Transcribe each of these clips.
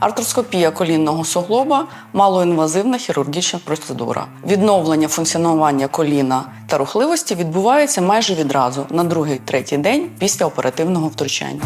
Артроскопія колінного суглоба малоінвазивна хірургічна процедура. Відновлення функціонування коліна та рухливості відбувається майже відразу на другий-третій день після оперативного втручання.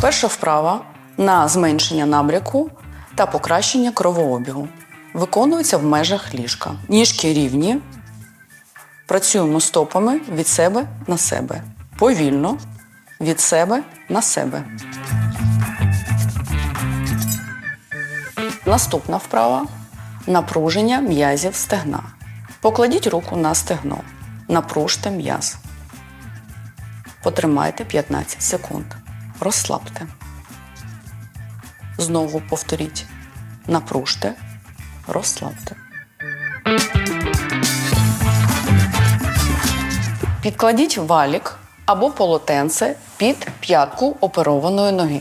Перша вправа на зменшення набряку та покращення кровообігу. Виконується в межах ліжка. Ніжки рівні. Працюємо стопами від себе на себе. Повільно від себе на себе. Наступна вправа напруження м'язів стегна. Покладіть руку на стегно. Напружте м'яз. Потримайте 15 секунд. Розслабте. Знову повторіть. Напружте, розслабте. Підкладіть валік або полотенце під п'ятку оперованої ноги.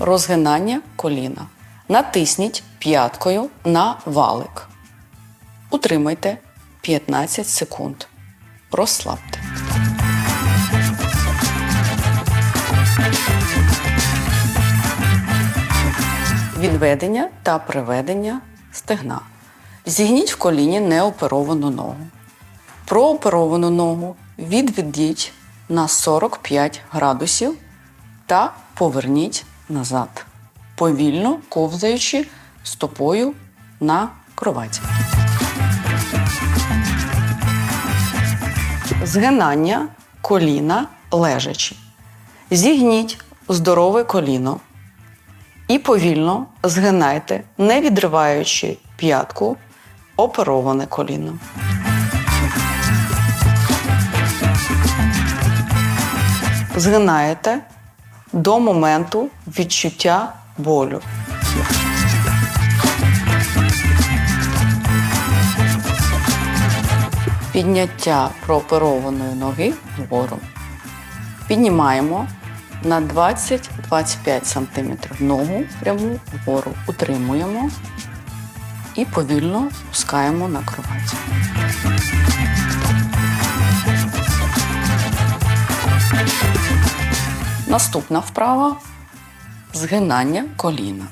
Розгинання коліна. Натисніть п'яткою на валик. Утримайте 15 секунд. Розслабте. Відведення та приведення стегна. Зігніть в коліні неоперовану ногу. Прооперовану ногу відведіть на 45 градусів та поверніть назад, повільно ковзаючи стопою на кроваті. Згинання коліна лежачи. Зігніть здорове коліно і повільно згинайте, не відриваючи п'ятку, опероване коліно. Згинаєте до моменту відчуття болю. Підняття прооперованої ноги вгору. Піднімаємо на 20-25 см ногу пряму вгору. Утримуємо і повільно пускаємо на кровать. Наступна вправа згинання коліна.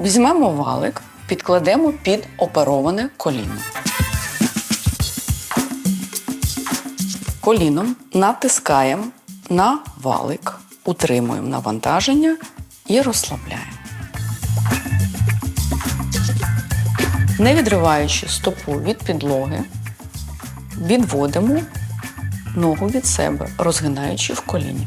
Візьмемо валик, підкладемо під опероване коліно. Коліном натискаємо на валик, утримуємо навантаження і розслабляємо. Не відриваючи стопу від підлоги, відводимо ногу від себе, розгинаючи в коліні.